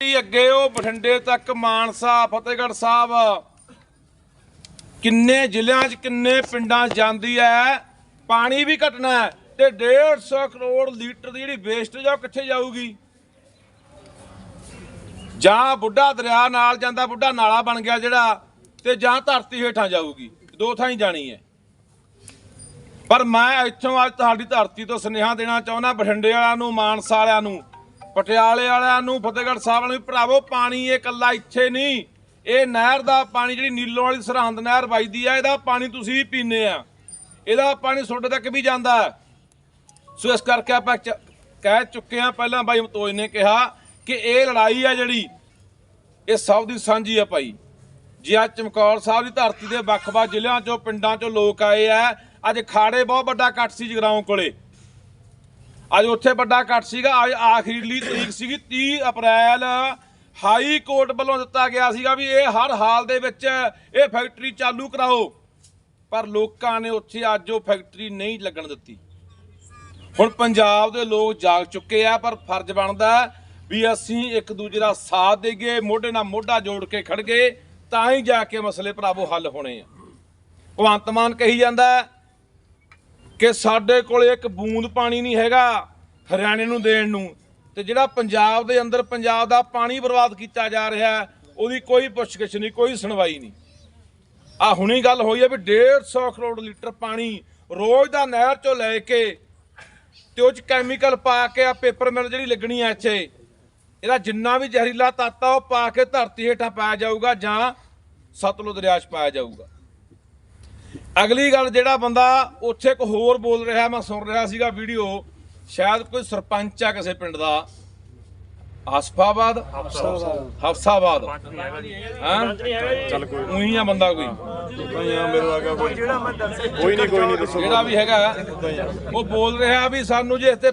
ਅੱਗੇ ਉਹ ਬਠਿੰਡੇ ਤੱਕ ਮਾਨਸਾ, ਫਤਿਹਗੜ੍ਹ ਸਾਹਿਬ। ਕਿੰਨੇ ਜ਼ਿਲ੍ਹਿਆਂ 'ਚ ਕਿੰਨੇ ਪਿੰਡਾਂ 'ਚ ਜਾਂਦੀ ਹੈ ਪਾਣੀ ਵੀ ਘਟਣਾ ਹੈ ਤੇ 150 ਕਰੋੜ ਲੀਟਰ ਦੀ ਜਿਹੜੀ ਵੇਸਟੇਜ ਆ ਉਹ ਕਿੱਥੇ ਜਾਊਗੀ? ਜਾਂ ਬੁੱਢਾ ਦਰਿਆ ਨਾਲ ਜਾਂਦਾ ਬੁੱਢਾ ਨਾਲਾ ਬਣ ਗਿਆ ਜਿਹੜਾ ਤੇ ਜਾਂ ਧਰਤੀ ਹੇਠਾਂ ਜਾਊਗੀ, ਦੋ ਥਾਂ ਹੀ ਜਾਣੀ ਹੈ ਪਰ ਮੈਂ ਇੱਥੋਂ ਅੱਜ ਤੁਹਾਡੀ ਧਰਤੀ ਤੋਂ ਸੁਨੇਹਾ ਦੇਣਾ ਚਾਹੁੰਦਾ, ਬਠਿੰਡੇ ਵਾਲਿਆਂ ਨੂੰ, ਮਾਨਸਾ ਵਾਲਿਆਂ ਨੂੰ ਪਟਿਆਲੇ ਵਾਲਿਆਂ ਨੂੰ ਫਤਿਹਗੜ੍ਹ ਸਾਹਿਬ ਵਾਲਿਆਂ ਨੂੰ ਵੀ ਭਰਾਵੋ, ਪਾਣੀ ਇਹ ਇਕੱਲਾ ਇੱਥੇ ਨਹੀਂ। ਇਹ ਨਹਿਰ ਦਾ ਪਾਣੀ ਜਿਹੜੀ ਨੀਲੋਂ ਵਾਲੀ ਸਰਹੰਦ ਨਹਿਰ ਵੱਜਦੀ ਆ, ਇਹਦਾ ਪਾਣੀ ਤੁਸੀਂ ਵੀ ਪੀਂਦੇ ਆ। ਇਹਦਾ ਪਾਣੀ ਤੁਹਾਡੇ ਤੱਕ ਵੀ ਜਾਂਦਾ ਸੋ ਇਸ ਕਰਕੇ ਆਪਾਂ ਚ- ਕਹਿ ਚੁੱਕੇ ਆ ਪਹਿਲਾਂ ਬਾਈ ਮਤੋਜ ਨੇ ਕਿਹਾ ਕਿ ਇਹ ਲੜਾਈ ਆ ਜਿਹੜੀ, ਇਹ ਸਭ ਦੀ ਸਾਂਝੀ ਆ ਭਾਈ। ਜੇ ਅੱਜ ਚਮਕੌਰ ਸਾਹਿਬ ਦੀ ਧਰਤੀ ਦੇ ਵੱਖ-ਵੱਖ ਜ਼ਿਲ੍ਹਿਆਂ ਚੋਂ, ਪਿੰਡਾਂ ਚੋਂ ਲੋਕ ਆਏ ਆ। ਅੱਜ ਖਾੜੇ ਬਹੁਤ ਵੱਡਾ ਇਕੱਠ ਸੀ ਜਗਰਾਉਂ ਕੋਲੇ। ਅੱਜ ਉੱਥੇ ਵੱਡਾ ਇਕੱਠ ਸੀਗਾ। ਅੱਜ ਆਖਰੀਲੀ ਤਰੀਕ ਸੀਗੀ 30 ਅਪ੍ਰੈਲ। ਹਾਈ ਕੋਰਟ ਵੱਲੋਂ ਦਿੱਤਾ ਗਿਆ ਸੀਗਾ ਵੀ ਇਹ ਹਰ ਹਾਲ ਦੇ ਵਿੱਚ ਇਹ ਫੈਕਟਰੀ ਚਾਲੂ ਕਰਾਓ। ਪਰ ਲੋਕਾਂ ਨੇ ਉੱਥੇ ਅੱਜ ਉਹ ਫੈਕਟਰੀ ਨਹੀਂ ਲੱਗਣ ਦਿੱਤੀ। ਹੁਣ ਪੰਜਾਬ ਦੇ ਲੋਕ ਜਾਗ ਚੁੱਕੇ ਆ, ਪਰ ਫਰਜ਼ ਬਣਦਾ ਵੀ ਅਸੀਂ ਇੱਕ ਦੂਜੇ ਦਾ ਸਾਥ ਦੇਈਏ, ਮੋਢੇ ਨਾਲ ਮੋਢਾ ਜੋੜ ਕੇ ਖੜ ਗਏ ਤਾਂ ਹੀ ਜਾ ਕੇ ਮਸਲੇ ਭਰਾਵੋ ਹੱਲ ਹੋਣੇ ਆ। ਭਗਵੰਤ ਮਾਨ ਕਹੀ ਜਾਂਦਾ ਕਿ ਸਾਡੇ ਕੋਲ ਇੱਕ ਬੂੰਦ ਪਾਣੀ ਨਹੀਂ ਹੈਗਾ ਹਰਿਆਣੇ ਨੂੰ ਦੇਣ ਨੂੰ। ਤੇ ਜਿਹੜਾ ਪੰਜਾਬ ਦੇ ਅੰਦਰ ਪੰਜਾਬ ਦਾ ਪਾਣੀ ਬਰਬਾਦ ਕੀਤਾ ਜਾ ਰਿਹਾ ਉਹਦੀ ਕੋਈ ਪੁੱਛਗਿੱਛ ਨਹੀਂ, ਕੋਈ ਸੁਣਵਾਈ ਨਹੀਂ। ਆ ਹੁਣੀ ਗੱਲ ਹੋਈ ਹੈ ਵੀ 150 ਕਰੋੜ ਲੀਟਰ ਪਾਣੀ ਰੋਜ਼ ਦਾ ਨਹਿਰ ਚੋਂ ਲੈ ਕੇ ਤੇ ਉਹ ਚ ਕੈਮੀਕਲ ਪਾ ਕੇ ਆ ਪੇਪਰ ਮਿਲ ਜਿਹੜੀ ਲੱਗਣੀ ਆ ਇੱਥੇ, ਇਹਦਾ ਜਿੰਨਾ ਵੀ ਜ਼ਹਿਰੀਲਾ ਤੱਤ ਆ ਉਹ ਪਾ ਕੇ ਧਰਤੀ ਹੇਠਾਂ ਪਾਇਆ ਜਾਊਗਾ ਜਾਂ ਸਤਲੁਜ ਦਰਿਆ 'ਚ ਪਾਇਆ ਜਾਊਗਾ। ਅਗਲੀ ਗੱਲ ਜਿਹੜਾ ਬੰਦਾ ਉੱਥੇ ਇੱਕ ਹੋਰ ਬੋਲ ਰਿਹਾ ਮੈਂ ਸੁਣ ਰਿਹਾ ਸੀਗਾ ਵੀਡੀਓ ਸ਼ਾਇਦ ਕੋਈ ਸਰਪੰਚ ਆ ਕਿਸੇ ਪਿੰਡ ਦਾ। ਹਸਫਾਬਾਦ? ਹਫਸਾਬਾਦ ਹਾਂ? ਚੱਲ ਕੋਈ ਉਹੀ ਆ ਬੰਦਾ ਕੋਈ। ਕੋਈ। ਨਹੀਂ ਕੋਈ ਨਹੀਂ ਦੱਸੋ। ਜਿਹੜਾ ਵੀ ਹੈਗਾ। ਉਹ ਬੋਲ ਰਿਹਾ ਵੀ ਸਾਨੂੰ ਜੇ ਇੱਥੇ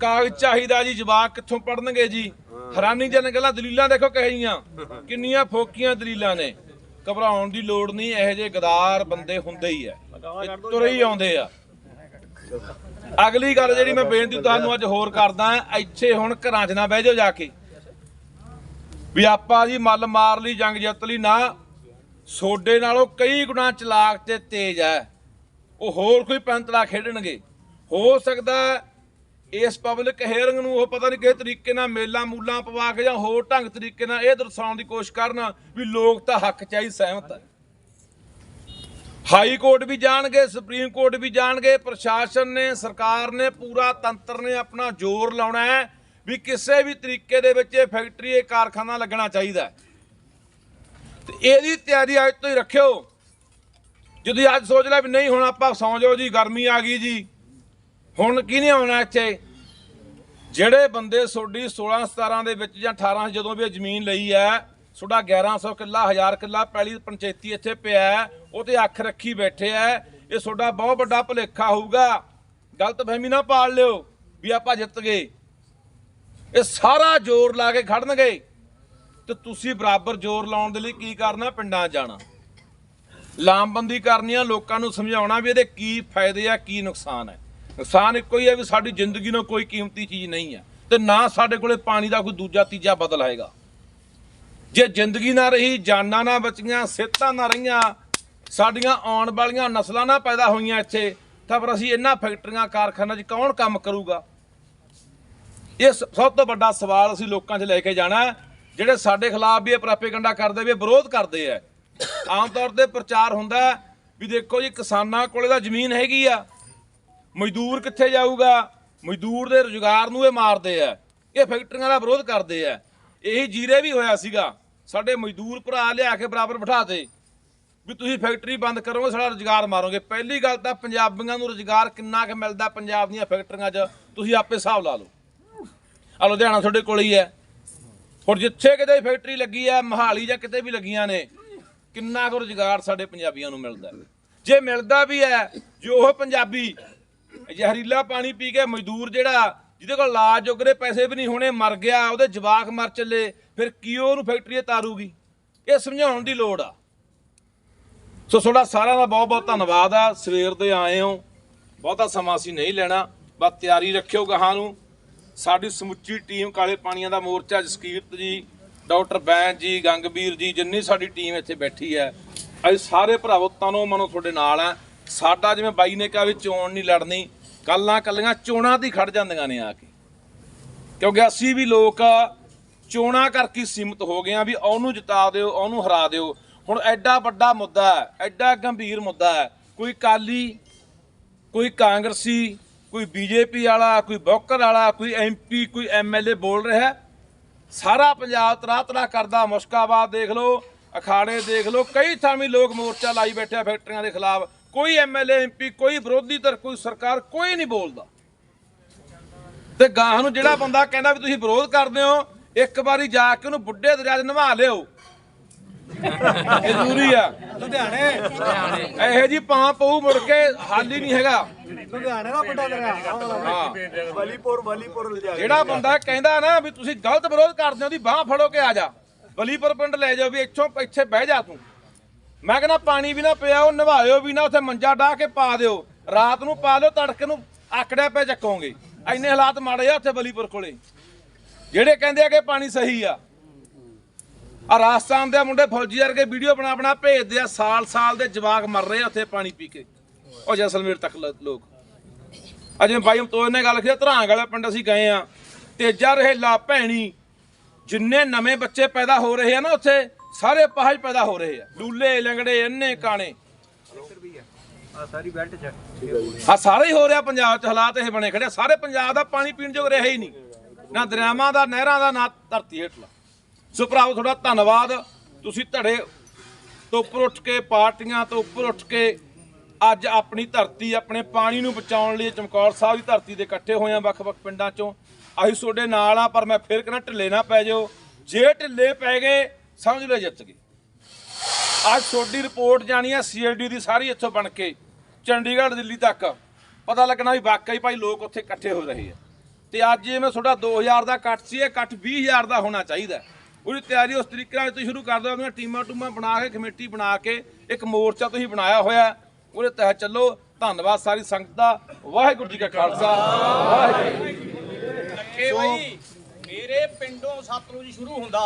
ਕਾਗਜ਼ ਚਾਹੀਦਾ ਜੀ ਜਵਾਕ ਕਿੱਥੋਂ ਪੜਨਗੇ ਜੀ? ਹੈਰਾਨੀ ਜਨ ਗੱਲਾਂ ਦਲੀਲਾਂ ਦੇਖੋ ਕਹੀਆਂ ਕਿੰਨੀਆਂ ਫੋਕੀਆਂ ਦਲੀਲਾਂ ਨੇ। ਘਬਰਾਉਣ ਦੀ ਲੋੜ ਨਹੀਂ ਇਹੋ ਜਿਹੇ ਗਦਾਰ ਬੰਦੇ ਹੁੰਦੇ ਹੀ ਐ ਤੁਰੇ ਹੀ ਆਉਂਦੇ ਆ। ਅਗਲੀ ਗੱਲ ਜਿਹੜੀ ਮੈਂ ਬੇਨਤੀ ਤੁਹਾਨੂੰ ਅੱਜ ਹੋਰ ਕਰਦਾ ਇੱਥੇ ਹੁਣ ਘਰਾਂ 'ਚ ਨਾ ਬਹਿ ਜਾਓ ਜਾ ਕੇ। ਵੀ ਆਪਾਂ ਜੀ ਮੱਲ ਮਾਰ ਲਈ ਜੰਗ ਜਿੱਤ ਲਈ ਨਾ ਸੋਡੇ ਨਾਲੋਂ ਕਈ ਗੁਣਾ ਚਲਾਕ ਤੇ ਤੇਜ਼ ਹੈ ਉਹ ਹੋਰ ਕੋਈ ਪੈਂਤੜਾ ਖੇਡਣਗੇ। ਹੋ ਸਕਦਾ ਇਸ ਪਬਲਿਕ ਹੀਅਰਿੰਗ ਨੂੰ ਉਹ ਪਤਾ ਨਹੀਂ ਕਿਸ ਤਰੀਕੇ ਨਾਲ ਮੇਲਾ ਮੂਲਾਂ ਪਵਾ ਕੇ ਜਾਂ ਹੋਰ ਢੰਗ ਤਰੀਕੇ ਨਾਲ ਇਹ ਦਰਸਾਉਣ ਦੀ ਕੋਸ਼ਿਸ਼ ਕਰਨ ਵੀ ਲੋਕ ਤਾਂ ਹੱਕ ਚਾਹੀ ਸਹਿਮਤ ਹੈ ਹਾਈ ਕੋਰਟ ਵੀ ਜਾਣਗੇ, ਸੁਪਰੀਮ ਕੋਰਟ ਵੀ ਜਾਣਗੇ, ਪ੍ਰਸ਼ਾਸਨ ਨੇ, ਸਰਕਾਰ ਨੇ, ਪੂਰਾ ਤੰਤਰ ਨੇ ਆਪਣਾ ਜ਼ੋਰ ਲਾਉਣਾ ਹੈ ਵੀ ਕਿਸੇ ਵੀ ਤਰੀਕੇ ਦੇ ਵਿੱਚ ਇਹ ਫੈਕਟਰੀ, ਇਹ ਕਾਰਖਾਨਾ ਲੱਗਣਾ ਚਾਹੀਦਾ ਹੈ। ਤੇ ਇਹਦੀ ਤਿਆਰੀ ਅੱਜ ਤੋਂ ਹੀ ਰੱਖਿਓ। ਜਦੋਂ ਅੱਜ ਸੋਚ ਲਿਆ ਵੀ ਨਹੀਂ, ਹੁਣ ਆਪਾਂ ਸੌਂ ਜਾਓ ਜੀ, ਗਰਮੀ ਆ ਗਈ ਜੀ। ਹੁਣ ਕੀ ਨਹੀਂ ਆਉਣਾ ਇੱਥੇ? ਜਿਹੜੇ ਬੰਦੇ ਤੁਹਾਡੀ 16 17 ਦੇ ਵਿੱਚ ਜਾਂ 18 ਜਦੋਂ ਵੀ ਇਹ ਜ਼ਮੀਨ ਲਈ ਹੈ ਤੁਹਾਡਾ 1100 ਕਿੱਲਾ 1000 ਕਿੱਲਾ ਪਹਿਲੀ ਪੰਚਾਇਤੀ ਇੱਥੇ ਪਿਆ ਉਹ ਤੇ ਅੱਖ ਰੱਖੀ ਬੈਠੇ ਐ ਇਹ ਤੁਹਾਡਾ ਬਹੁਤ ਵੱਡਾ ਭੁਲੇਖਾ ਹੋਊਗਾ। ਗਲਤ ਫਹਿਮੀ ਨਾ ਪਾਲ ਲਿਓ ਵੀ ਆਪਾਂ ਜਿੱਤ ਗਏ। ਇਹ ਸਾਰਾ ਜ਼ੋਰ ਲਾ ਕੇ ਖੜਨਗੇ। ਤੇ ਤੁਸੀਂ ਬਰਾਬਰ ਜ਼ੋਰ ਲਾਉਣ ਦੇ ਲਈ ਕੀ ਕਰਨਾ ਪਿੰਡਾਂ ਜਾਣਾ। ਲਾਮਬੰਦੀ ਕਰਨੀ ਆ, ਲੋਕਾਂ ਨੂੰ ਸਮਝਾਉਣਾ ਵੀ ਇਹਦੇ ਕੀ ਫਾਇਦੇ ਆ, ਕੀ ਨੁਕਸਾਨ ਹੈ। ਨੁਕਸਾਨ ਇੱਕੋ ਹੀ ਹੈ ਵੀ ਸਾਡੀ ਜ਼ਿੰਦਗੀ ਨੂੰ ਕੋਈ ਕੀਮਤੀ ਚੀਜ਼ ਨਹੀਂ ਹੈ ਤੇ ਨਾ ਸਾਡੇ ਕੋਲੇ ਪਾਣੀ ਦਾ ਕੋਈ ਦੂਜਾ ਤੀਜਾ ਬਦਲ ਆਏਗਾ। ਜੇ ਜ਼ਿੰਦਗੀ ਨਾ ਰਹੀ, ਜਾਨਾਂ ਨਾ ਬਚੀਆਂ, ਸਿਹਤਾਂ ਨਾ ਰਹੀਆਂ, ਸਾਡੀਆਂ ਆਉਣ ਵਾਲੀਆਂ ਨਸਲਾਂ ਨਾ ਪੈਦਾ ਹੋਈਆਂ ਇੱਥੇ, ਤਾਂ ਫਿਰ ਅਸੀਂ ਇਹਨਾਂ ਫੈਕਟਰੀਆਂ, ਕਾਰਖਾਨਿਆਂ 'ਚ ਕੌਣ ਕੰਮ ਕਰੂਗਾ? ਇਹ ਸ- ਸਭ ਤੋਂ ਵੱਡਾ ਸਵਾਲ ਅਸੀਂ ਲੋਕਾਂ 'ਚ ਲੈ ਕੇ ਜਾਣਾ ਜਿਹੜੇ ਸਾਡੇ ਖਿਲਾਫ ਵੀ ਇਹ ਪ੍ਰਾਪੇਗੰਡਾ ਕਰਦੇ ਵੀ ਵਿਰੋਧ ਕਰਦੇ ਆ। ਆਮ ਤੌਰ ਤੇ ਪ੍ਰਚਾਰ ਹੁੰਦਾ ਵੀ ਦੇਖੋ ਜੀ, ਕਿਸਾਨਾਂ ਕੋਲੇ ਤਾਂ ਜ਼ਮੀਨ ਹੈਗੀ ਆ। ਮਜ਼ਦੂਰ ਕਿੱਥੇ ਜਾਊਗਾ? ਮਜ਼ਦੂਰ ਦੇ ਰੁਜ਼ਗਾਰ ਨੂੰ ਇਹ ਮਾਰਦੇ ਆ। ਇਹ ਫੈਕਟਰੀਆਂ ਦਾ ਵਿਰੋਧ ਕਰਦੇ ਆ। ਇਹੀ ਜੀਰੇ ਵੀ ਹੋਇਆ ਸੀਗਾ। ਸਾਡੇ ਮਜ਼ਦੂਰ ਭਰਾ ਲਿਆ ਕੇ ਬਰਾਬਰ ਬਿਠਾਤੇ। ਵੀ ਤੁਸੀਂ ਫੈਕਟਰੀ ਬੰਦ ਕਰੋਗੇ, ਸਾਡਾ ਰੁਜ਼ਗਾਰ ਮਾਰੋਗੇ। ਪਹਿਲੀ ਗੱਲ ਤਾਂ ਪੰਜਾਬੀਆਂ ਨੂੰ ਰੁਜ਼ਗਾਰ ਕਿੰਨਾ ਕੁ ਮਿਲਦਾ ਪੰਜਾਬ ਦੀਆਂ ਫੈਕਟਰੀਆਂ 'ਚ, ਤੁਸੀਂ ਆਪੇ ਹਿਸਾਬ ਲਾ ਲਓ। ਆ ਲੁਧਿਆਣਾ ਤੁਹਾਡੇ ਕੋਲ ਹੀ ਹੈ। ਹੁਣ ਜਿੱਥੇ ਕਿਤੇ ਫੈਕਟਰੀ ਲੱਗੀ ਹੈ ਮਹਾਲੀ ਜਾਂ ਕਿਤੇ ਵੀ ਲੱਗੀਆਂ ਨੇ, ਕਿੰਨਾ ਕੁ ਰੁਜ਼ਗਾਰ ਸਾਡੇ ਪੰਜਾਬੀਆਂ ਨੂੰ ਮਿਲਦਾ। ਜੇ ਮਿਲਦਾ ਵੀ ਹੈ, ਜੋ ਉਹ ਪੰਜਾਬੀ ਜ਼ਹਿਰੀਲਾ ਪਾਣੀ ਪੀ ਕੇ ਮਜ਼ਦੂਰ ਜਿਹੜਾ ਜਿਹਦੇ ਕੋਲ ਇਲਾਜ ਜੋਗਰੇ ਪੈਸੇ ਵੀ ਨਹੀਂ ਹੋਣੇ, ਮਰ ਗਿਆ, ਉਹਦੇ ਜਵਾਕ ਮਰ ਚੱਲੇ, ਫਿਰ ਕੀ ਉਹਨੂੰ ਫੈਕਟਰੀ ਤਾਰੂਗੀ? ਇਹ ਸਮਝਾਉਣ ਦੀ ਲੋੜ ਆ। ਸੋ ਤੁਹਾਡਾ ਸਾਰਿਆਂ ਦਾ ਬਹੁਤ ਬਹੁਤ ਧੰਨਵਾਦ ਆ। ਸਵੇਰ ਦੇ ਆਏ ਹੋ, ਬਹੁਤਾ ਸਮਾਂ ਅਸੀਂ ਨਹੀਂ ਲੈਣਾ। ਬਸ ਤਿਆਰੀ ਰੱਖਿਓ ਗਾਹਾਂ ਨੂੰ। ਸਾਡੀ ਸਮੁੱਚੀ ਟੀਮ ਕਾਲੇ ਪਾਣੀਆਂ ਦਾ ਮੋਰਚਾ, ਜਸਕੀਰਤ ਜੀ, ਡਾਕਟਰ ਬੈਨ ਜੀ, ਗੰਗਵੀਰ ਜੀ, ਜਿੰਨੀ ਸਾਡੀ ਟੀਮ ਇੱਥੇ ਬੈਠੀ ਹੈ, ਅਸੀਂ ਸਾਰੇ ਭਰਾਵੋ, ਤਨੋ ਮਨੋ ਤੁਹਾਡੇ ਨਾਲ ਆ। ਸਾਡਾ ਜਿਵੇਂ ਬਾਈ ਨੇ ਕਿਹਾ ਵੀ ਚੋਣ ਨਹੀਂ ਲੜਨੀ ਕੱਲਾਂ ਕੱਲੀਆਂ ਚੋਣਾਂ ਦੀ ਖੜ ਜਾਂਦੀਆਂ ਨੇ ਆ ਕੇ। ਕਿਉਂਕਿ ਅਸੀਂ ਵੀ ਲੋਕ ਚੋਣਾਂ ਕਰਕੇ ਹੀ ਸੀਮਿਤ ਹੋ ਗਏ ਆ ਵੀ ਉਹਨੂੰ ਜਿਤਾ ਦਿਓ, ਉਹਨੂੰ ਹਰਾ ਦਿਓ। ਹੁਣ ਐਡਾ ਵੱਡਾ ਮੁੱਦਾ ਹੈ, ਐਡਾ ਗੰਭੀਰ ਮੁੱਦਾ ਹੈ। ਕੋਈ ਕਾਲੀ ਕੋਈ ਕਾਂਗਰਸੀ, ਕੋਈ ਬੀਜੇਪੀ ਵਾਲਾ, ਕੋਈ ਬੌਕਰ ਵਾਲਾ, ਕੋਈ ਐਮਪੀ ਕੋਈ ਐਮਐਲਏ ਬੋਲ ਰਿਹਾ ਸਾਰਾ ਪੰਜਾਬ ਤਰਾ ਤਰਾ ਕਰਦਾ, ਮੁਸ਼ਕਾਬਾਦ ਦੇਖ ਲਓ, ਅਖਾੜੇ ਦੇਖ ਲਓ, ਕਈ ਥਾਂ ਵੀ ਲੋਕ ਮੋਰਚਾ ਲਾਈ ਬੈਠੇ ਫੈਕਟਰੀਆਂ ਦੇ ਖਿਲਾਫ। ਕੋਈ ਐਮਐਲਏ ਐਮਪੀ ਕੋਈ ਵਿਰੋਧੀ ਧਿਰ ਕੋਈ ਸਰਕਾਰ ਕੋਈ ਨਹੀਂ ਬੋਲਦਾ। ਤੇ ਗਾਹ ਨੂੰ ਜਿਹੜਾ ਬੰਦਾ ਕਹਿੰਦਾ ਵੀ ਤੁਸੀਂ ਵਿਰੋਧ ਕਰਦੇ ਹੋ ਇੱਕ ਵਾਰੀ ਜਾ ਕੇ ਉਹਨੂੰ ਬੁੱਢੇ ਦਰਿਆ 'ਚ ਨਵਾ ਲਿਓ। ਇਹ ਜ਼ਰੂਰੀ ਆ। ਲੁਧਿਆਣੇ। ਇਹੋ ਜੀ ਪਾਂ ਪਊ ਮੁੜ ਕੇ ਹੱਲ ਹੀ ਨਹੀਂ ਹੈਗਾ। ਲੁਧਿਆਣੇ ਦਾ ਵੱਡਾ ਦਰਿਆ। ਹਾਂ। ਵਲੀਪੁਰ ਵਲੀਪੁਰ ਲੁਧਿਆਣੇ। ਜਿਹੜਾ ਬੰਦਾ ਕਹਿੰਦਾ ਨਾ ਵੀ ਤੁਸੀਂ ਗਲਤ ਵਿਰੋਧ ਕਰਦੇ ਹੋ ਦੀ ਬਾਹ ਫੜੋ ਕੇ ਆ ਜਾ। ਬਲੀਪੁਰ ਪਿੰਡ ਲੈ ਜਾਓ ਵੀ ਇੱਥੋਂ ਇੱਥੇ ਬਹਿ ਜਾ ਤੂੰ। ਮੈਂ ਕਹਿੰਦਾ ਪਾਣੀ ਵੀ ਨਾ ਪਿਆ, ਉਹ ਨਵਾਇਓ ਵੀ ਨਾ, ਉੱਥੇ ਮੰਜਾ ਢਾ ਕੇ ਪਾ ਦਿਓ। ਰਾਤ ਨੂੰ ਪਾ ਦਿਓ, ਤੜਕੇ ਨੂੰ ਆਕੜਿਆ ਪੈ ਚੱਕੋਗੇ। ਇੰਨੇ ਹਾਲਾਤ ਮਾੜੇ ਆ ਉੱਥੇ ਬਲੀਪੁਰ ਕੋਲੇ। ਜਿਹੜੇ ਕਹਿੰਦੇ ਆ ਕਿ ਪਾਣੀ ਸਹੀ ਆ। ਆ ਰਾਜਸਥਾਨ ਦੇ ਮੁੰਡੇ ਫੌਜੀ ਵਰਗੇ ਵੀਡੀਓ ਬਣਾ ਬਣਾ ਭੇਜਦੇ ਆ, ਸਾਲ ਸਾਲ ਦੇ ਜਵਾਕ ਮਰ ਰਹੇ ਆ ਉੱਥੇ ਪਾਣੀ ਪੀ ਕੇ। ਉਹ ਜੈਸਲਮੇਰ ਤੱਕ ਲੋਕ। ਅਜੇ ਬਾਈ ਤੋਏ ਨੇ ਗੱਲ ਕੀਤੀ ਧਰਾਂਗ ਵਾਲੇ ਪਿੰਡ ਅਸੀਂ ਗਏ ਆ। ਤੇਜਾ ਰਹੇਲਾ, ਭੈਣੀ, ਜਿੰਨੇ ਨਵੇਂ ਬੱਚੇ ਪੈਦਾ ਹੋ ਰਹੇ ਆ ਨਾ ਉੱਥੇ ਸਾਰੇ ਪਹਾਜ ਪੈਦਾ ਹੋ ਰਹੇ ਆ। ਲੂਲੇ ਲੰਗੜੇ ਅੰਨੇ ਕਾਣੇ। ਆ ਸਾਰੀ ਬੈਲਟ ਚ। ਆ ਸਾਰੇ ਹੀ ਹੋ ਰਿਹਾ ਪੰਜਾਬ 'ਚ ਹਾਲਾਤ ਇਹ ਬਣੇ ਖੜੇ ਆ। ਸਾਰੇ ਪੰਜਾਬ ਦਾ ਪਾਣੀ ਪੀਣ ਯੋਗ ਰਿਹਾ ਹੀ ਨਹੀਂ। ਨਾ ਦਰਿਆਵਾਂ ਦਾ ਨਹਿਰਾਂ ਦਾ ਨਾ ਧਰਤੀ ਹੇਠਲਾ। ਸੋ ਤੁਹਾਡਾ ਧੰਨਵਾਦ। ਤੁਸੀਂ ਧੜੇ ਤੋਂ ਉੱਪਰ ਉੱਠ ਕੇ ਪਾਰਟੀਆਂ ਤੋਂ ਉੱਪਰ ਉੱਠ ਕੇ ਅੱਜ ਆਪਣੀ ਧਰਤੀ ਆਪਣੇ ਪਾਣੀ ਨੂੰ ਬਚਾਉਣ ਲਈ ਚਮਕੌਰ ਸਾਹਿਬ ਦੀ ਧਰਤੀ ਦੇ ਇਕੱਠੇ ਹੋਏ ਆ ਵੱਖ-ਵੱਖ ਪਿੰਡਾਂ 'ਚੋਂ। ਅਸੀਂ ਤੁਹਾਡੇ ਨਾਲ ਆ ਪਰ ਮੈਂ ਫਿਰ ਕਹਿੰਦਾ ਢਿੱਲੇ ਨਾ ਪੈ ਜਾਓ ਜੇ ਢਿੱਲੇ ਪੈ ਗਏ ਸਮਝ ਲਓ ਜਿੱਤ ਗਏ ਅੱਜ ਤੁਹਾਡੀ ਰਿਪੋਰਟ ਜਾਣੀ ਹੈ ਸੀਐਲਡੀ ਦੀ ਸਾਰੀ ਇੱਥੋਂ ਬਣ ਕੇ, ਚੰਡੀਗੜ੍ਹ, ਦਿੱਲੀ ਤੱਕ। ਪਤਾ ਲੱਗਣਾ ਵੀ ਵਾਕਈ ਭਾਈ ਲੋਕ ਉੱਥੇ ਇਕੱਠੇ ਹੋ ਰਹੇ ਆ। ਤੇ ਅੱਜ ਜਿਵੇਂ ਤੁਹਾਡਾ 2000 ਦਾ ਕੱਟ ਸੀ, ਇਹ ਇਕੱਠ 20000 ਦਾ ਹੋਣਾ ਚਾਹੀਦਾ ਉਹਦੀ ਤਿਆਰੀ ਉਸ ਤਰੀਕੇ ਨਾਲ ਤੁਸੀਂ ਸ਼ੁਰੂ ਕਰ ਦਿਓ ਆਪਣੀਆਂ ਟੀਮਾਂ ਟੂਮਾਂ ਬਣਾ ਕੇ, ਕਮੇਟੀ ਬਣਾ ਕੇ, ਇੱਕ ਮੋਰਚਾ ਤੁਸੀਂ ਬਣਾਇਆ ਹੋਇਆ ਉਹਦੇ ਤਹਿਤ ਚੱਲੋ। ਧੰਨਵਾਦ ਸਾਰੀ ਸੰਗਤ ਦਾ। ਵਾਹਿਗੁਰੂ ਜੀ ਕਾ ਖਾਲਸਾ। ਵਾਹਿਗੁਰੂ ਜੀ ਕੀ ਫਤਿਹ। ਮੇਰੇ ਪਿੰਡੋਂ ਸਤਲੁਜ ਸ਼ੁਰੂ ਹੁੰਦਾ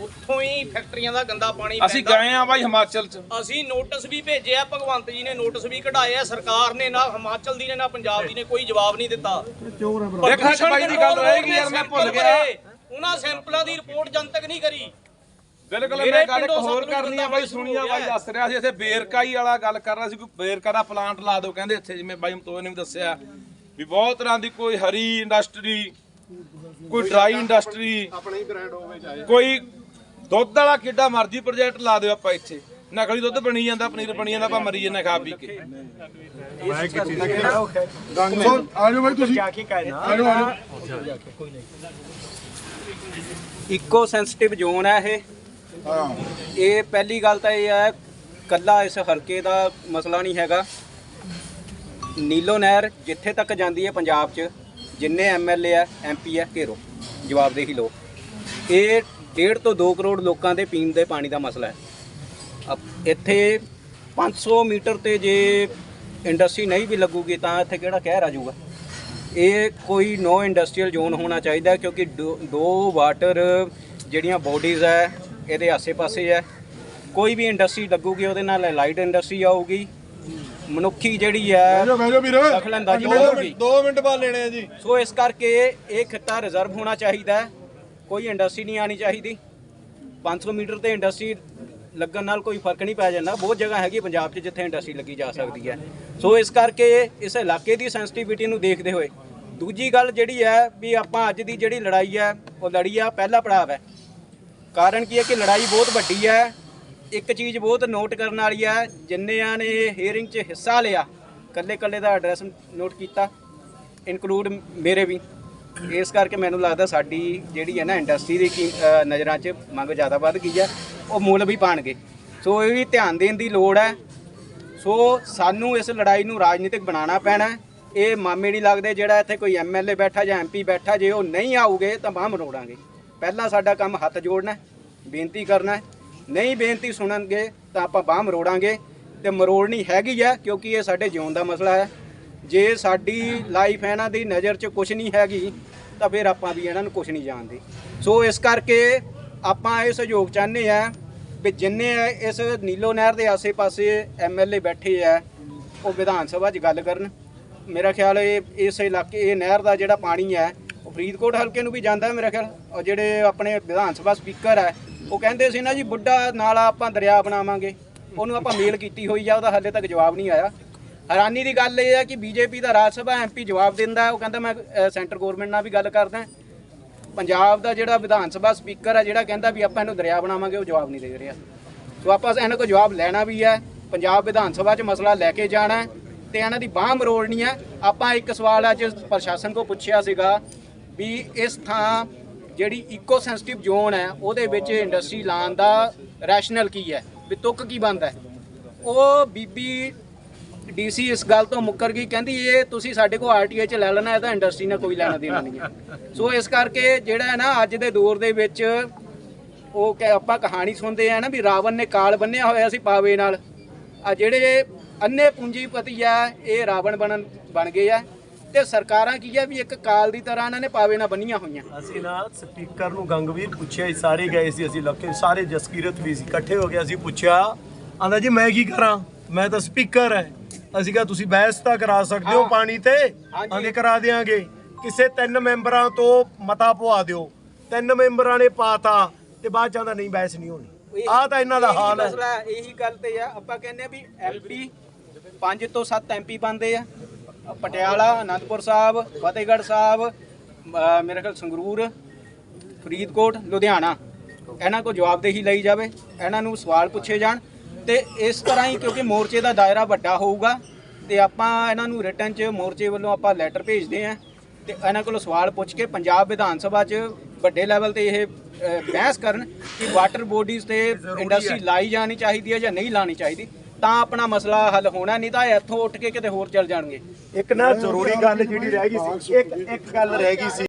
ਉੱਥੋਂ ਹੀ ਫੈਕਟਰੀਆਂ ਦਾ ਗੰਦਾ ਪਾਣੀ ਅਸੀਂ ਪੈਂਦਾ। ਗਏ ਆ ਬਾਈ ਹਿਮਾਚਲ ਚ। ਅਸੀਂ ਨੋਟਿਸ ਵੀ ਭੇਜੇ ਆ ਭਗਵੰਤ ਜੀ ਨੇ ਨੋਟਿਸ ਵੀ ਕਢਾਏ ਆ ਸਰਕਾਰ ਨੇ ਨਾ ਹਿਮਾਚਲ ਦੀ ਨੇ ਨਾ ਪੰਜਾਬ ਦੀ ਨੇ ਕੋਈ ਜਵਾਬ ਨਹੀਂ ਦਿੱਤਾ। ਇੱਕ ਬਾਈ ਦੀ ਗੱਲ ਰਹੇਗੀ ਯਾਰ ਮੈਂ ਭੁੱਲ ਗਿਆ। ਉਹਨਾਂ ਸੈਂਪਲਾਂ ਦੀ ਰਿਪੋਰਟ ਜਨਤਕ ਨਹੀਂ ਕਰੀ। ਬਿਲਕੁਲ ਮੇਰੇ ਮੈਂ ਗੱਲ ਇੱਕ ਪਿੰਡੋਂ ਹੋਰ ਸਤਲੁਜ ਕਰਨੀ ਆ ਬਾਈ ਸੁਣੀਆ ਬਾਈ ਦੱਸ ਰਿਹਾ ਸੀ। ਇੱਥੇ ਬੇਰਕਾਈ ਵਾਲਾ ਗੱਲ ਕਰ ਰਿਹਾ ਸੀ ਕੋਈ ਬੇਰਕਾ ਦਾ ਪਲਾਂਟ ਲਾ ਦਿਓ। ਕਹਿੰਦੇ ਇੱਥੇ ਜਿਵੇਂ ਬਾਈ ਮਤੋਏ ਨੇ ਵੀ ਦੱਸਿਆ ਵੀ ਬਹੁਤ ਤਰ੍ਹਾਂ ਦੀ ਕੋਈ ਹਰੀ ਇੰਡਸਟਰੀ ਕੋਈ ਡਰਾਈ ਇੰਡਸਟਰੀ ਆਪਣਾ ਹੀ ਬ੍ਰਾਂਡ ਹੋਵੇ ਚਾਹੇ। ਕੋਈ ਦੁੱਧ ਵਾਲਾ ਕਿੱਡਾ ਮਰਜ਼ੀ ਪ੍ਰੋਜੈਕਟ ਲਾ ਦਿਓ ਆਪਾਂ ਇੱਥੇ। ਨਕਲੀ ਦੁੱਧ ਬਣੀ ਜਾਂਦਾ ਪਨੀਰ ਬਣੀ ਜਾਂਦਾ ਆਪਾਂ ਮਰੀ ਜਾਂਦੇ ਖਾ ਪੀ ਕੇ। ਮੈਂ ਕੀਤੀ ਗੰਗ ਆ ਜਾਓ ਬਾਈ ਤੁਸੀਂ। ਕੀ ਕਹਿਣਾ। ਆ ਜਾਓ ਆ ਜਾਓ। ਇਕੋ ਸੈਂਸਿਟਿਵ ਜ਼ੋਨ ਹੈ ਇਹ। ਹਾਂ। ਇਹ ਪਹਿਲੀ ਗੱਲ ਤਾਂ ਇਹ ਹੈ ਕੱਲਾ ਇਸ ਹਲਕੇ ਦਾ ਮਸਲਾ ਨਹੀਂ ਹੈਗਾ। ਨੀਲੋ ਨਹਿਰ ਜਿੱਥੇ ਤੱਕ ਜਾਂਦੀ ਹੈ ਪੰਜਾਬ 'ਚ ਜਿੰਨੇ ਐਮਐਲਏ ਆ ਐਮਪੀ ਆ, ਘੇਰੋ। ਜਵਾਬਦੇਹੀ ਲੋ ਇਹ ਡੇਢ ਤੋਂ 2 ਕਰੋੜ ਲੋਕਾਂ ਦੇ ਪੀਣ ਦੇ ਪਾਣੀ ਦਾ ਮਸਲਾ ਹੈ। ਅਬ ਇੱਥੇ 500 ਮੀਟਰ ਤੇ ਜੇ ਇੰਡਸਟਰੀ ਨਹੀਂ ਵੀ ਲੱਗੂਗੀ ਤਾਂ ਇੱਥੇ ਕਿਹੜਾ ਕਹਿਰ ਆ ਜਾਊਗਾ? ਇਹ ਕੋਈ ਨੋ ਇੰਡਸਟਰੀਅਲ ਜ਼ੋਨ ਹੋਣਾ ਚਾਹੀਦਾ ਕਿਉਂਕਿ ਦੋ- ਦੋ ਵਾਟਰ ਜਿਹੜੀਆਂ ਬੋਡੀਜ਼ ਹੈ, ਇਹਦੇ ਆਸੇ-ਪਾਸੇ ਹੈ। ਕੋਈ ਵੀ ਇੰਡਸਟਰੀ ਲੱਗੂਗੀ, ਉਹਦੇ ਨਾਲ ਲਾਈਟ ਇੰਡਸਟਰੀ ਆਊਗੀ। ਮਨੁੱਖੀ ਜਿਹੜੀ ਹੈ ਬੈਜੋ ਬੈਜੋ ਵੀਰ। ਦਖਲਅੰਦਾਜ਼ੀ ਦੋ ਹੋਊਗੀ। ਮਿੰਟ 2 ਮਿੰਟ ਬਾਅਦ ਲੈਣੇ ਆ ਜੀ। ਸੋ ਇਸ ਕਰਕੇ ਇਹ ਖਿੱਤਾ ਰਿਜ਼ਰਵ ਹੋਣਾ ਚਾਹੀਦਾ ਹੈ। ਕੋਈ ਇੰਡਸਟਰੀ ਨਹੀਂ ਆਣੀ ਚਾਹੀਦੀ। 500 ਮੀਟਰ ਤੇ ਇੰਡਸਟਰੀ ਲੱਗਣ ਨਾਲ ਕੋਈ ਫ਼ਰਕ ਨਹੀਂ ਪੈ ਜਾਂਦਾ। ਬਹੁਤ ਜਗ੍ਹਾ ਹੈਗੀ ਪੰਜਾਬ 'ਚ ਜਿੱਥੇ ਇੰਡਸਟਰੀ ਲੱਗੀ ਜਾ ਸਕਦੀ ਹੈ। ਸੋ ਇਸ ਕਰਕੇ ਇਸ ਇਲਾਕੇ ਦੀ ਸੈਂਸਿਟੀਵਿਟੀ ਨੂੰ ਦੇਖਦੇ ਹੋਏ ਦੂਜੀ ਗੱਲ ਜਿਹੜੀ ਹੈ ਵੀ ਆਪਾਂ ਅੱਜ ਦੀ ਜਿਹੜੀ ਲੜਾਈ ਹੈ ਉਹ ਲੜੀ ਆ ਪਹਿਲਾ ਪੜਾਅ ਹੈ। ਕਾਰਨ ਕੀ ਹੈ ਕਿ ਲੜਾਈ ਬਹੁਤ ਵੱਡੀ ਹੈ। ਇੱਕ ਚੀਜ਼ ਬਹੁਤ ਨੋਟ ਕਰਨ ਵਾਲੀ ਹੈ ਜਿੰਨਿਆਂ ਨੇ ਇਹ ਹੀਅਰਿੰਗ 'ਚ ਹਿੱਸਾ ਲਿਆ, ਕੱਲੇ ਕੱਲੇ ਦਾ ਐਡਰੈਸ ਨੋਟ ਕੀਤਾ ਇਨਕਲੂਡ ਮੇਰੇ ਵੀ। ਇਸ ਕਰਕੇ ਮੈਨੂੰ ਲੱਗਦਾ ਸਾਡੀ ਜਿਹੜੀ ਹੈ ਨਾ ਇੰਡਸਟਰੀ ਦੀ ਕੀ- ਨਜ਼ਰਾਂ 'ਚ ਮੰਗ ਜ਼ਿਆਦਾ ਵੱਧ ਗਈ ਹੈ ਉਹ ਮੁੱਲ ਵੀ ਪਾਣਗੇ। ਸੋ ਇਹ ਵੀ ਧਿਆਨ ਦੇਣ ਦੀ ਲੋੜ ਹੈ। ਸੋ ਸਾਨੂੰ ਇਸ ਲੜਾਈ ਨੂੰ ਰਾਜਨੀਤਿਕ ਬਣਾਉਣਾ ਪੈਣਾ ਇਹ ਮਾਮੇ ਨਹੀਂ ਲੱਗਦੇ ਜਿਹੜਾ ਇੱਥੇ ਕੋਈ ਐਮਐਲਏ ਬੈਠਾ ਜਾਂ ਐਮਪੀ ਬੈਠਾ, ਜੇ ਉਹ ਨਹੀਂ ਆਉਗੇ ਤਾਂ ਬਾਹ ਮਰੋੜਾਂਗੇ। ਪਹਿਲਾਂ ਸਾਡਾ ਕੰਮ ਹੱਥ ਜੋੜਨਾ ਬੇਨਤੀ ਕਰਨਾ ਨਹੀਂ ਬੇਨਤੀ ਸੁਣਨਗੇ ਤਾਂ ਆਪਾਂ ਬਾਹ ਮਰੋੜਾਂਗੇ ਤੇ ਮਰੋੜਨੀ ਹੈਗੀ ਹੈ ਕਿਉਂਕਿ ਇਹ ਸਾਡੇ ਜਿਉਣ ਦਾ ਮਸਲਾ ਹੈ। ਜੇ ਸਾਡੀ ਲਾਈਫ ਇਹਨਾਂ ਦੀ ਨਜ਼ਰ 'ਚ ਕੁਝ ਨਹੀਂ ਹੈਗੀ, ਤਾਂ ਫਿਰ ਆਪਾਂ ਵੀ ਇਹਨਾਂ ਨੂੰ ਕੁਝ ਨਹੀਂ ਜਾਣਦੇ। ਸੋ ਇਸ ਕਰਕੇ ਆਪਾਂ ਇਹ ਸਹਿਯੋਗ ਚਾਹੁੰਦੇ ਆ ਵੀ ਜਿੰਨੇ ਇਸ ਨੀਲੋ ਨਹਿਰ ਦੇ ਆਸੇ-ਪਾਸੇ ਐਮਐਲਏ ਬੈਠੇ ਆ, ਉਹ ਵਿਧਾਨ ਸਭਾ 'ਚ ਗੱਲ ਕਰਨ। ਮੇਰਾ ਖਿਆਲ ਇਹ, ਇਸ ਇਲਾਕੇ, ਇਹ ਨਹਿਰ ਦਾ ਜਿਹੜਾ ਪਾਣੀ ਹੈ, ਉਹ ਫਰੀਦਕੋਟ ਹਲਕੇ ਨੂੰ ਵੀ ਜਾਂਦਾ ਮੇਰਾ ਖਿਆਲ। ਔਰ ਜਿਹੜੇ ਆਪਣੇ ਵਿਧਾਨ ਸਭਾ ਸਪੀਕਰ ਹੈ ਉਹ ਕਹਿੰਦੇ ਸੀ ਨਾ ਜੀ, ਬੁੱਢਾ ਨਾਲਾ ਆਪਾਂ ਦਰਿਆ ਬਣਾਵਾਂਗੇ। ਉਹਨੂੰ ਆਪਾਂ ਮੇਲ ਕੀਤੀ ਹੋਈ ਆ, ਉਹਦਾ ਹਾਲੇ ਤੱਕ ਜਵਾਬ ਨਹੀਂ ਆਇਆ। ਹੈਰਾਨੀ ਦੀ ਗੱਲ ਇਹ ਹੈ ਕਿ ਬੀਜੇਪੀ ਦਾ ਰਾਜ ਸਭਾ ਐਮਪੀ ਜਵਾਬ ਦਿੰਦਾ ਉਹ ਕਹਿੰਦਾ, ਮੈਂ ਸੈਂਟਰ ਗਵਰਨਮੈਂਟ ਨਾਲ ਵੀ ਗੱਲ ਕਰਦਾ ਪੰਜਾਬ ਦਾ ਜਿਹੜਾ ਵਿਧਾਨ ਸਭਾ ਸਪੀਕਰ ਹੈ, ਜਿਹੜਾ ਕਹਿੰਦਾ ਵੀ ਆਪਾਂ ਇਹਨੂੰ ਦਰਿਆ ਬਣਾਵਾਂਗੇ, ਉਹ ਜਵਾਬ ਨਹੀਂ ਦੇ ਰਿਹਾ। ਸੋ ਆਪਾਂ ਇਹਨਾਂ ਕੋਲ ਜਵਾਬ ਲੈਣਾ ਵੀ ਹੈ। ਪੰਜਾਬ ਵਿਧਾਨ ਸਭਾ 'ਚ ਮਸਲਾ ਲੈ ਕੇ ਜਾਣਾ ਹੈ ਤੇ ਇਹਨਾਂ ਦੀ ਬਾਹ ਮਰੋੜਨੀ ਹੈ। ਆਪਾਂ ਇੱਕ ਸਵਾਲ ਅੱਜ ਪ੍ਰਸ਼ਾਸਨ ਕੋ ਪੁੱਛਿਆ ਸੀਗਾ ਵੀ ਇਸ ਥਾਂ ਜਿਹੜੀ ਇਕੋ ਸੈਂਸਿਟਿਵ ਜ਼ੋਨ ਹੈ, ਉਹਦੇ ਵਿੱਚ ਇੰਡਸਟਰੀ ਲਾਉਣ ਦਾ ਰੈਸ਼ਨਲ ਕੀ ਹੈ? ਵੀ ਤੁੱਕ ਕੀ ਬੰਦਾ ਹੈ? ਉਹ ਬੀਬੀ ਡੀਸੀ ਇਸ ਗੱਲ ਤੋਂ ਮੁੱਕਰ ਗਈ, ਕਹਿੰਦੀ ਇਹ ਤੁਸੀਂ ਸਾਡੇ ਕੋਲ ਆਰਟੀਆਈ ਚ ਲੈ ਲੈਣਾ ਇਹਦਾ ਇੰਡਸਟਰੀ ਨਾਲ ਕੋਈ ਲੈਣਾ ਦੇਣਾ ਨਹੀਂ ਹੈ। ਸੋ ਇਸ ਕਰਕੇ ਜਿਹੜਾ ਹੈ ਨਾ, ਅੱਜ ਦੇ ਦੌਰ ਦੇ ਵਿੱਚ ਉਹ ਕਿ ਆਪਾਂ ਕਹਾਣੀ ਸੁਣਦੇ ਆ ਨਾ ਵੀ ਰਾਵਣ ਨੇ ਕਾਲ ਬੰਨਿਆ ਹੋਇਆ ਸੀ ਪਾਵੇ ਨਾਲ। ਆ ਜਿਹੜੇ ਅੰਨੇ ਪੂੰਜੀਪਤੀ ਆ, ਇਹ ਰਾਵਣ ਬਣਨ ਬਣ ਗਏ ਆ। ਤੇ ਸਰਕਾਰਾਂ ਕੀ ਆ ਵੀ ਇੱਕ ਕਾਲ ਦੀ ਤਰ੍ਹਾਂ ਇਹਨਾਂ ਨੇ ਪਾਵੇ ਨਾਲ ਬੰਨੀਆਂ ਹੋਈਆਂ। ਅਸੀਂ ਨਾ ਸਪੀਕਰ ਨੂੰ ਗੰਗਵੀਰ ਪੁੱਛਿਆ ਸੀ ਸਾਰੇ ਗਏ ਸੀ ਅਸੀਂ ਲੱਕੇ ਸਾਰੇ ਜਸਕੀਰਤ ਵੀ ਸੀ ਇਕੱਠੇ ਹੋ ਗਏ ਅਸੀਂ ਪੁੱਛਿਆ। ਆਂਦਾ ਜੀ ਮੈਂ ਕੀ ਕਰਾਂ? ਮੈਂ ਤਾਂ ਸਪੀਕਰ ਹੈ ਅਸੀਂ ਕਿਹਾ ਤੁਸੀਂ ਬਹਿਸ ਤਾਂ ਕਰਾ ਸਕਦੇ ਹੋ। ਪਾਣੀ ਤੇ। ਆਂਦੇ ਕਰਾ ਦਿਆਂਗੇ। ਕਿਸੇ ਤਿੰਨ ਮੈਂਬਰਾਂ ਤੋਂ ਮਤਾ ਪਵਾ ਦਿਓ। ਤਿੰਨ ਮੈਂਬਰਾਂ ਨੇ ਪਾਤਾ ਤੇ ਬਾਅਦ ਚਾਹੁੰਦਾ ਨਹੀਂ ਬਹਿਸ ਨਹੀਂ ਹੋਣੀ। ਆਹ ਤਾਂ ਇਹਨਾਂ ਦਾ ਹਾਲ ਹੈ ਇਹੀ ਗੱਲ ਤੇ ਆ। ਆਪਾਂ ਕਹਿੰਦੇ ਆ ਵੀ ਐਮਪੀ 5 ਤੋਂ 7 ਐਮਪੀ ਬਣਦੇ ਆ। ਪਟਿਆਲਾ ਅਨੰਦਪੁਰ ਸਾਹਿਬ ਫਤਿਹਗੜ੍ਹ ਸਾਹਿਬ ਮੇਰੇ ਖਿਆਲ ਸੰਗਰੂਰ ਫਰੀਦਕੋਟ ਲੁਧਿਆਣਾ। ਇਹਨਾਂ ਕੋ ਜਵਾਬਦੇਹੀ ਲਈ ਜਾਵੇ ਇਹਨਾਂ ਨੂੰ ਸਵਾਲ ਪੁੱਛੇ ਜਾਣ ਤੇ ਇਸ ਤਰ੍ਹਾਂ ਹੀ ਕਿਉਂਕਿ ਮੋਰਚੇ ਦਾ ਦਾਇਰਾ ਵੱਡਾ ਹੋਊਗਾ ਤੇ ਆਪਾਂ ਇਹਨਾਂ ਨੂੰ ਰਿਟਰਨ 'ਚ ਮੋਰਚੇ ਵੱਲੋਂ ਆਪਾਂ ਲੈਟਰ ਭੇਜਦੇ ਆਂ ਤੇ ਇਹਨਾਂ ਕੋਲੋਂ ਸਵਾਲ ਪੁੱਛ ਕੇ ਪੰਜਾਬ ਵਿਧਾਨ ਸਭਾ 'ਚ ਵੱਡੇ ਲੈਵਲ ਤੇ ਇਹ ਬਹਿਸ ਕਰਨ ਕਿ ਵਾਟਰ ਬੋਡੀਜ਼ ਤੇ ਇੰਡਸਟਰੀ ਲਾਈ ਜਾਣੀ ਚਾਹੀਦੀ ਹੈ ਜਾਂ ਨਹੀਂ ਲਾਣੀ ਚਾਹੀਦੀ। ਤਾਂ ਆਪਣਾ ਮਸਲਾ ਹੱਲ ਹੋਣਾ, ਨਹੀਂ ਤਾਂ ਇੱਥੋਂ ਉੱਠ ਕੇ ਕਿਤੇ ਹੋਰ ਚੱਲ ਜਾਣਗੇ। ਇੱਕ ਨਾ ਜ਼ਰੂਰੀ ਗੱਲ ਜਿਹੜੀ ਰਹਿ ਗਈ ਸੀ, ਇੱਕ ਇੱਕ ਗੱਲ ਰਹਿ ਗਈ ਸੀ।